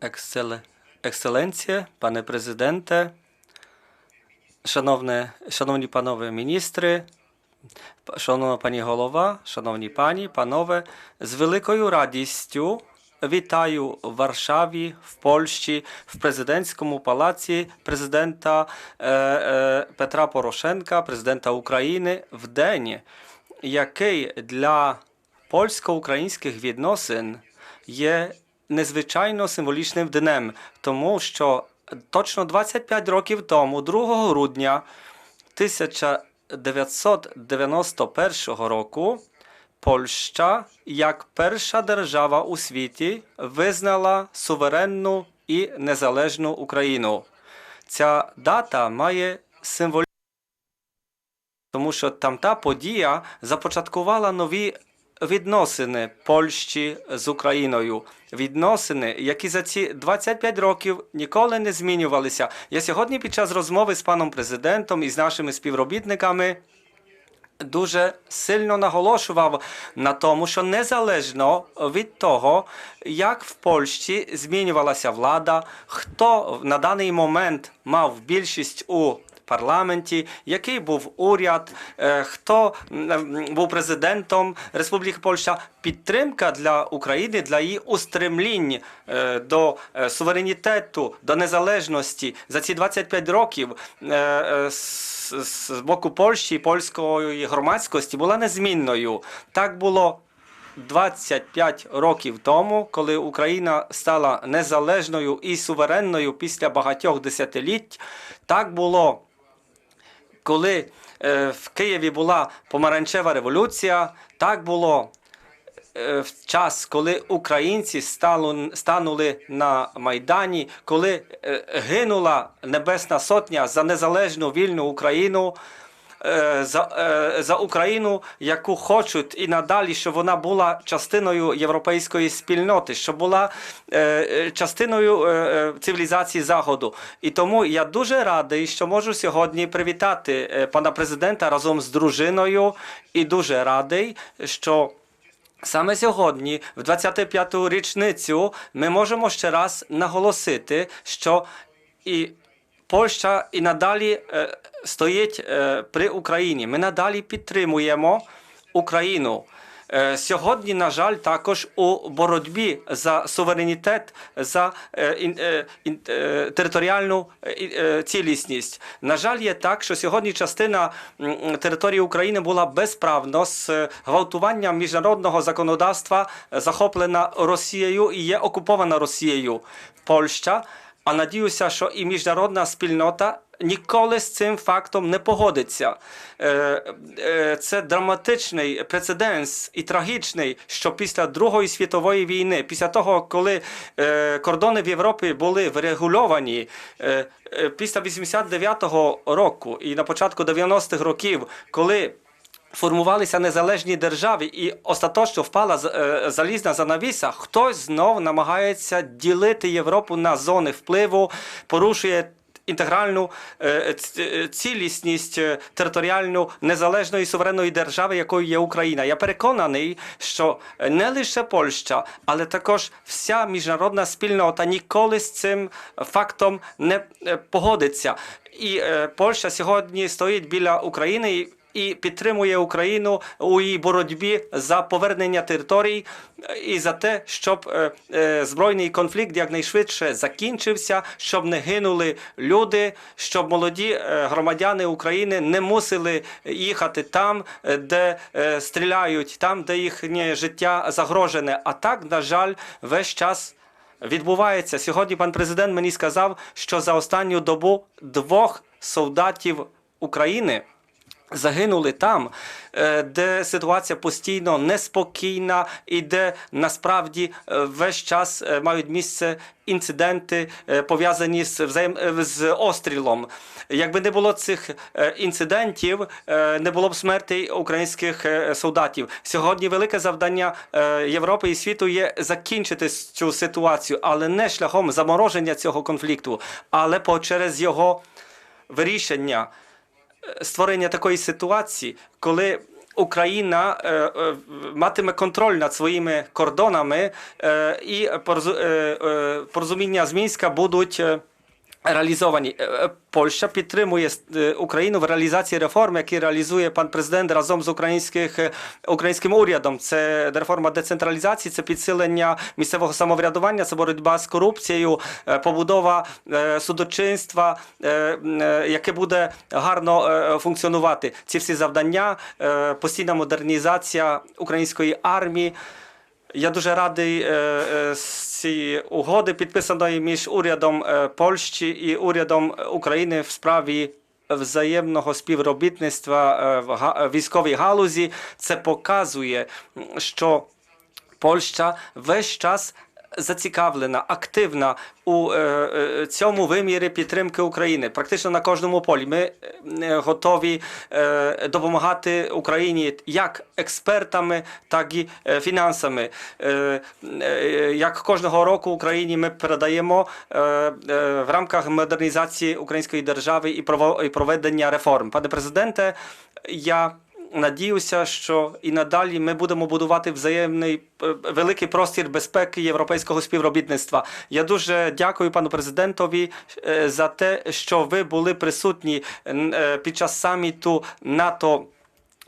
Екселе... Екселенція, пане президенте, шановне, шановні панове міністри, шановна пані голова, шановні пані, панове, з великою радістю вітаю в Варшаві, в Польщі, в президентському палаці президента е, е, Петра Порошенка, президента України, в день, який для польсько-українських відносин є незвичайно символічним днем, тому що точно 25 років тому, 2 грудня 1991 року, Польща як перша держава у світі визнала суверенну і незалежну Україну. Ця дата має символічний тому що там та подія започаткувала нові відносини Польщі з Україною. Відносини, які за ці 25 років ніколи не змінювалися. Я сьогодні під час розмови з паном президентом і з нашими співробітниками дуже сильно наголошував на тому, що незалежно від того, як в Польщі змінювалася влада, хто на даний момент мав більшість у парламенті, який був уряд, е, хто був президентом Республіки Польща, підтримка для України, для її устремлінь е, до е, суверенітету, до незалежності за ці 25 років е, е, з боку Польщі і польської громадськості була незмінною. Так було 25 років тому, коли Україна стала незалежною і суверенною після багатьох десятиліть, так було коли е, в Києві була помаранчева революція, так було е, в час, коли українці стали, станули на Майдані, коли е, гинула Небесна Сотня за незалежну вільну Україну. Е, За, е, за Україну, яку хочуть і надалі, щоб вона була частиною європейської спільноти, щоб була е, частиною цивілізації Заходу. І тому я дуже радий, що можу сьогодні привітати пана президента разом з дружиною, і дуже радий, що. Саме сьогодні, в 25-ту річницю, ми можемо ще раз наголосити, що і Польща і надалі е, стоїть е, при Україні. Ми надалі підтримуємо Україну. Е, Сьогодні, на жаль, також у боротьбі за суверенітет, за територіальну цілісність. На жаль, є так, що сьогодні частина території України була безправно з гвалтуванням міжнародного законодавства захоплена Росією і є окупована Росією. Польща. А надіюся, що і міжнародна спільнота ніколи з цим фактом не погодиться. Е, е, Це драматичний прецеденс і трагічний, що після Другої світової війни, після того, коли е, кордони в Європі були врегульовані, після 89-го року і на початку 90-х років, коли Формувалися незалежні держави, і остаточно впала е, залізна занавіса. Хтось знов намагається ділити Європу на зони впливу, порушує інтегральну е, е, цілісність територіальну незалежної суверенної держави, якою є Україна. Я переконаний, що не лише Польща, але також вся міжнародна спільнота ніколи з цим фактом не погодиться. І Польща сьогодні стоїть біля України. І підтримує Україну у її боротьбі за повернення територій е, і за те, щоб е, е, збройний конфлікт якнайшвидше закінчився, щоб не гинули люди, щоб молоді громадяни України не мусили їхати там, де стріляють, там, де їхнє життя загрожене. А так, на жаль, весь час відбувається. Сьогодні пан президент мені сказав, що за останню добу двох солдатів України. Загинули там, е, де ситуація постійно неспокійна і де насправді е, весь час е, мають місце інциденти пов'язані з взаєм... з острілом. Якби не було цих інцидентів, не було б смертей українських солдатів. Сьогодні велике завдання Європи і світу є закінчити цю ситуацію, але не шляхом замороження цього конфлікту, але через його вирішення створення такої ситуації, коли Україна е, е, матиме контроль над своїми кордонами, е, і порозу- порозуміння з Мінська будуть. Е, Польща підтримує Україну в реалізації реформ, які реалізує пан президент разом з українських українським урядом. Це реформа децентралізації, це підсилення місцевого самоврядування, це боротьба з корупцією, побудова судочинства, яке буде гарно функціонувати. Ці всі завдання, постійна модернізація української армії. Я дуже радий е, е, з цієї угоди, підписаної між урядом е, Польщі і урядом України в справі взаємного співробітництва в військовій галузі. Це показує, що Польща весь час зацікавлена, активна у е, е, цьому вимірі підтримки України. Практично на кожному полі. Ми е, готові допомагати Україні як експертами, так і фінансами. Як кожного року Україні ми передаємо в рамках модернізації української держави і проведення реформ. Пане президенте, я Надіюся, що і надалі ми будемо будувати взаємний е, великий простір безпеки європейського співробітництва. Я дуже дякую пану президентові е, за те, що ви були присутні е, під час саміту НАТО.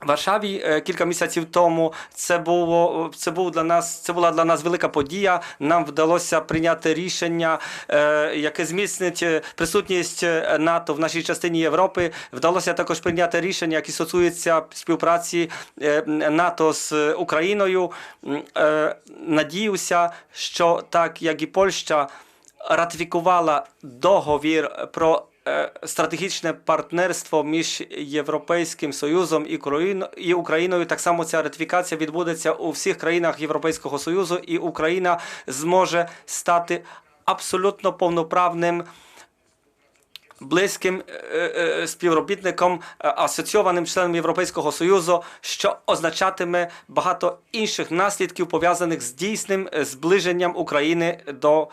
Варшаві е, кілька місяців тому це було це був для нас. Це була для нас велика подія. Нам вдалося прийняти рішення, е, яке зміцнить е, присутність НАТО в нашій частині Європи. Вдалося також прийняти рішення, які стосуються співпраці НАТО з Україною. Надіюся, що так як і Польща ратифікувала договір про стратегічне партнерство між Європейським Союзом і Україно- і Україною. Так само ця ратифікація відбудеться у всіх країнах Європейського Союзу, і Україна зможе стати абсолютно повноправним. Близьким е, е, співробітником, е, асоційованим членом Європейського Союзу, що означатиме багато інших наслідків пов'язаних з дійсним е, зближенням України до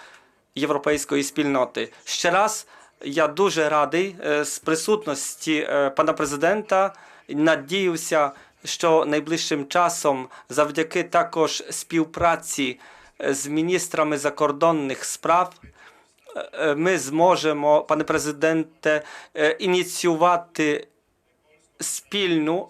європейської спільноти. Ще раз я дуже радий е, з присутності е, пана президента. Надіюся, що найближчим часом, завдяки також співпраці е, з міністрами закордонних справ, ми зможемо, пане президенте, ініціювати спільну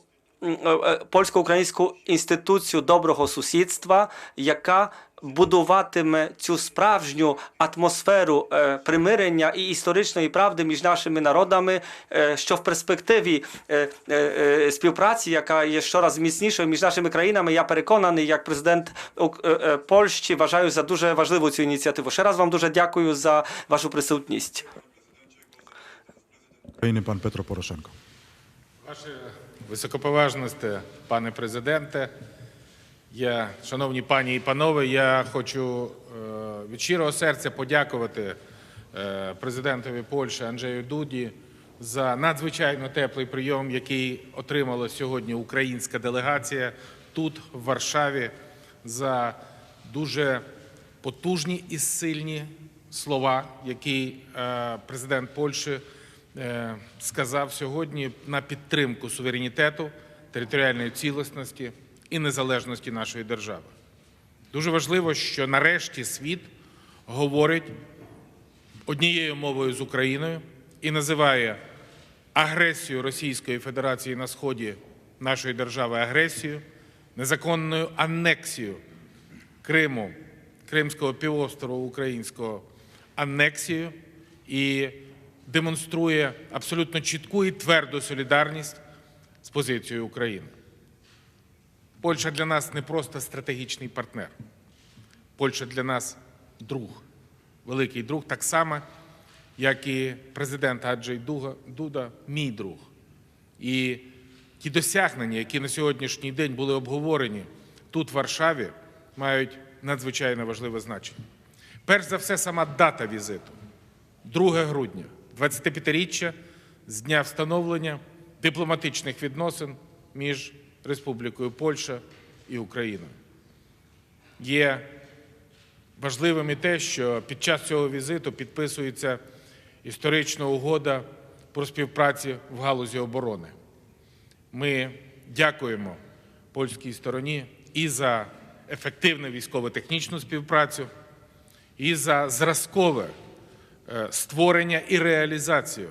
польсько-українську інституцію доброго сусідства, яка будуватиме цю справжню атмосферу е, примирення і історичної правди між нашими народами, е, що в перспективі е, співпраці, яка є щораз міцнішою між нашими країнами, я переконаний, як президент Ук- Польщі, вважаю за дуже важливу цю ініціативу. Ще раз вам дуже дякую за вашу присутність. України пан Петро Порошенко. Ваше високоповажності, пане президенте, я, шановні пані і панове, я хочу е, від щирого серця подякувати е, президентові Польщі Анджею Дуді за надзвичайно теплий прийом, який отримала сьогодні українська делегація тут, в Варшаві, за дуже потужні і сильні слова, які е, президент Польщі сказав сьогодні на підтримку суверенітету, територіальної цілісності і незалежності нашої держави. Дуже важливо, що нарешті світ говорить однією мовою з Україною і називає агресію Російської Федерації на сході нашої держави агресією, незаконною анексією Криму, Кримського півострову українського анексію і демонструє абсолютно чітку і тверду солідарність з позицією України. Польща для нас не просто стратегічний партнер. Польща для нас друг, великий друг, так само, як і президент Аджей Дуда, мій друг. І ті досягнення, які на сьогоднішній день були обговорені тут, в Варшаві, мають надзвичайно важливе значення. Перш за все, сама дата візиту 2 грудня, 25-річчя з дня встановлення дипломатичних відносин між Республікою Польща і Україною. Є важливим і те, що під час цього візиту підписується історична угода про співпрацю в галузі оборони. Ми дякуємо польській стороні і за ефективну військово-технічну співпрацю, і за зразкове е, створення і реалізацію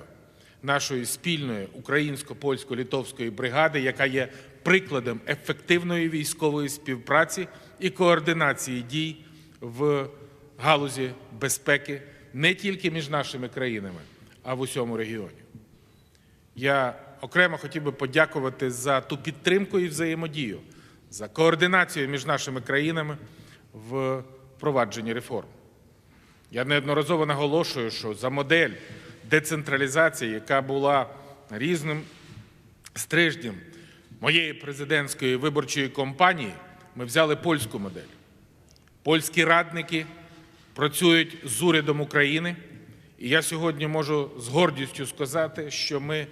нашої спільної українсько-польсько-литовської бригади, яка є прикладом ефективної військової співпраці і координації дій в галузі безпеки не тільки між нашими країнами, а в усьому регіоні. Я окремо хотів би подякувати за ту підтримку і взаємодію, за координацію між нашими країнами в впровадженні реформ. Я неодноразово наголошую, що за модель децентралізації, яка була різним стрижнем моєї президентської виборчої кампанії, ми взяли польську модель. Польські радники працюють з урядом України, і я сьогодні можу з гордістю сказати, що ми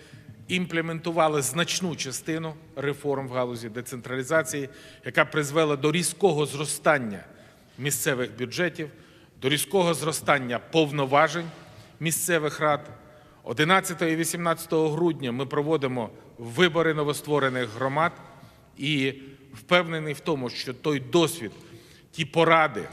імплементували значну частину реформ в галузі децентралізації, яка призвела до різкого зростання місцевих бюджетів, до різкого зростання повноважень місцевих рад. 11 і 18 грудня ми проводимо вибори новостворених громад і впевнений в тому, що той досвід, ті поради,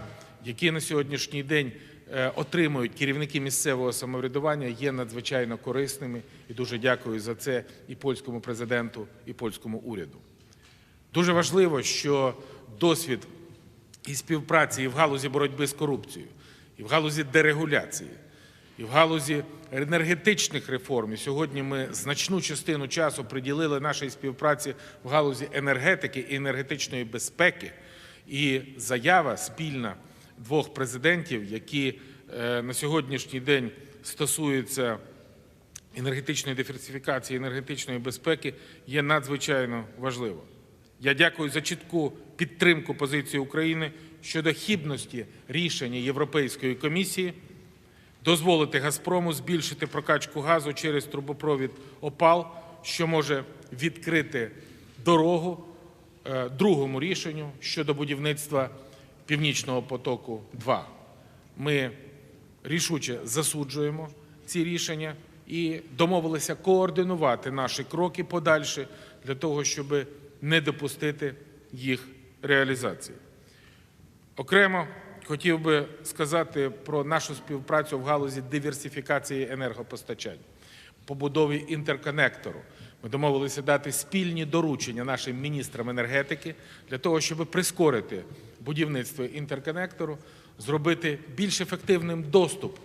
які на сьогоднішній день е, отримують керівники місцевого самоврядування, є надзвичайно корисними. І дуже дякую за це і польському президенту, і польському уряду. Дуже важливо, що досвід і співпраці і в галузі боротьби з корупцією, і в галузі дерегуляції, і в галузі енергетичних реформ. І сьогодні ми значну частину часу приділили нашій співпраці в галузі енергетики і енергетичної безпеки. І заява спільна двох президентів, які е, на сьогоднішній день стосуються енергетичної диверсифікації, енергетичної безпеки, є надзвичайно важливо. Я дякую за чітку підтримку позиції України щодо хібності рішення Європейської комісії дозволити Газпрому збільшити прокачку газу через трубопровід ОПАЛ, що може відкрити дорогу е, другому рішенню щодо будівництва Північного потоку 2. Ми рішуче засуджуємо ці рішення і домовилися координувати наші кроки подальші для того, щоб не допустити їх реалізації. Окремо хотів би сказати про нашу співпрацю в галузі диверсифікації енергопостачання, побудові інтерконектору. Ми домовилися дати спільні доручення нашим міністрам енергетики для того, щоб прискорити будівництво інтерконектору, зробити більш ефективним доступ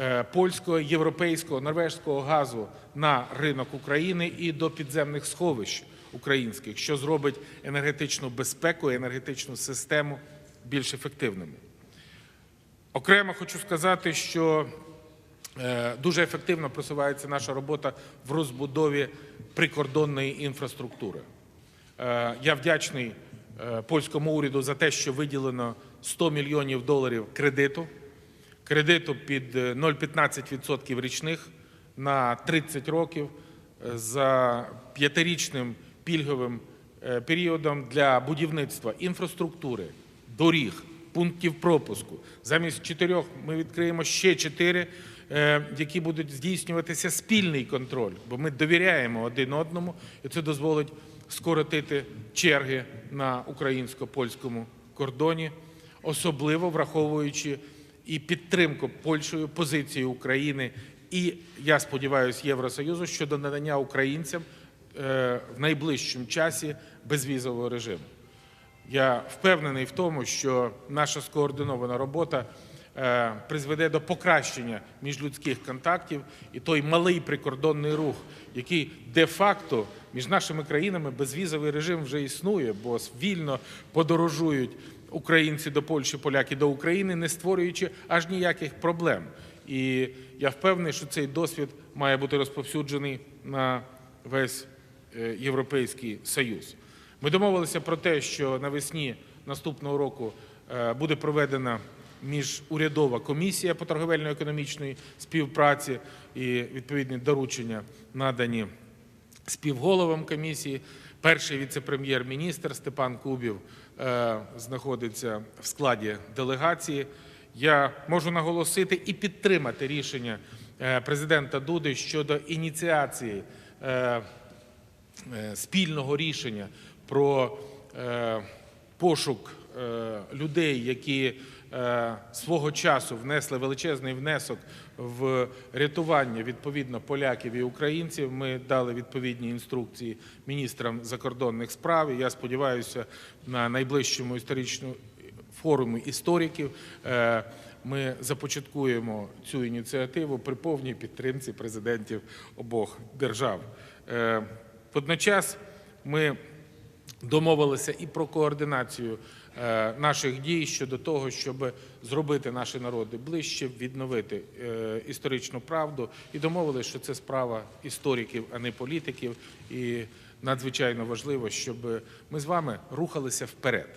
е, польського, європейського, норвежського газу на ринок України і до підземних сховищ українських, що зробить енергетичну безпеку і енергетичну систему більш ефективними. Окремо хочу сказати, що е, дуже ефективно просувається наша робота в розбудові прикордонної інфраструктури. Е, Я вдячний е, польському уряду за те, що виділено 100 мільйонів доларів кредиту, кредиту під е, 0,15% річних на 30 років за п'ятирічним пільговим періодом для будівництва інфраструктури, доріг, пунктів пропуску. Замість чотирьох ми відкриємо ще чотири, е, які будуть здійснюватися спільний контроль, бо ми довіряємо один одному, і це дозволить скоротити черги на українсько-польському кордоні, особливо враховуючи і підтримку Польщею позиції України і, я сподіваюся, Євросоюзу щодо надання українцям е, в найближчому часі безвізового режиму. Я впевнений в тому, що наша скоординована робота е, призведе до покращення міжлюдських контактів і той малий прикордонний рух, який де-факто між нашими країнами безвізовий режим вже існує, бо вільно подорожують українці до Польщі, поляки до України, не створюючи аж ніяких проблем. І я впевнений, що цей досвід має бути розповсюджений на весь е, Європейський Союз. Ми домовилися про те, що навесні наступного року е, буде проведена міжурядова комісія по торговельно-економічної співпраці і відповідні доручення надані співголовам комісії. Перший віце-прем'єр-міністр Степан Кубів е, знаходиться в складі делегації. Я можу наголосити і підтримати рішення е, президента Дуди щодо ініціації спільного рішення про е, пошук е, людей, які е, свого часу внесли величезний внесок в рятування відповідно поляків і українців. Ми дали відповідні інструкції міністрам закордонних справ. І я сподіваюся, на найближчому історичному форумі істориків ми започаткуємо цю ініціативу при повній підтримці президентів обох держав. Водночас ми домовилися і про координацію е, наших дій щодо того, щоб зробити наші народи ближче, відновити е, історичну правду, і домовилися, що це справа істориків, а не політиків. І надзвичайно важливо, щоб ми з вами рухалися вперед,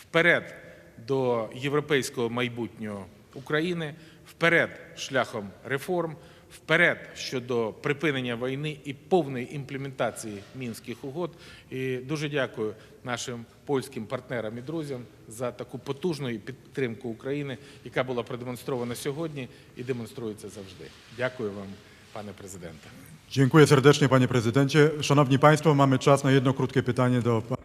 вперед до європейського майбутнього України, вперед шляхом реформ, вперед щодо припинення війни і повної імплементації мінських угод. І дуже дякую нашим польським партнерам і друзям за таку потужну підтримку України, яка була продемонстрована сьогодні і демонструється завжди. Дякую вам, пане президенте. Dziękuję serdecznie panie prezydencie. Szanowni państwo, mamy czas na jedno pytanie do pana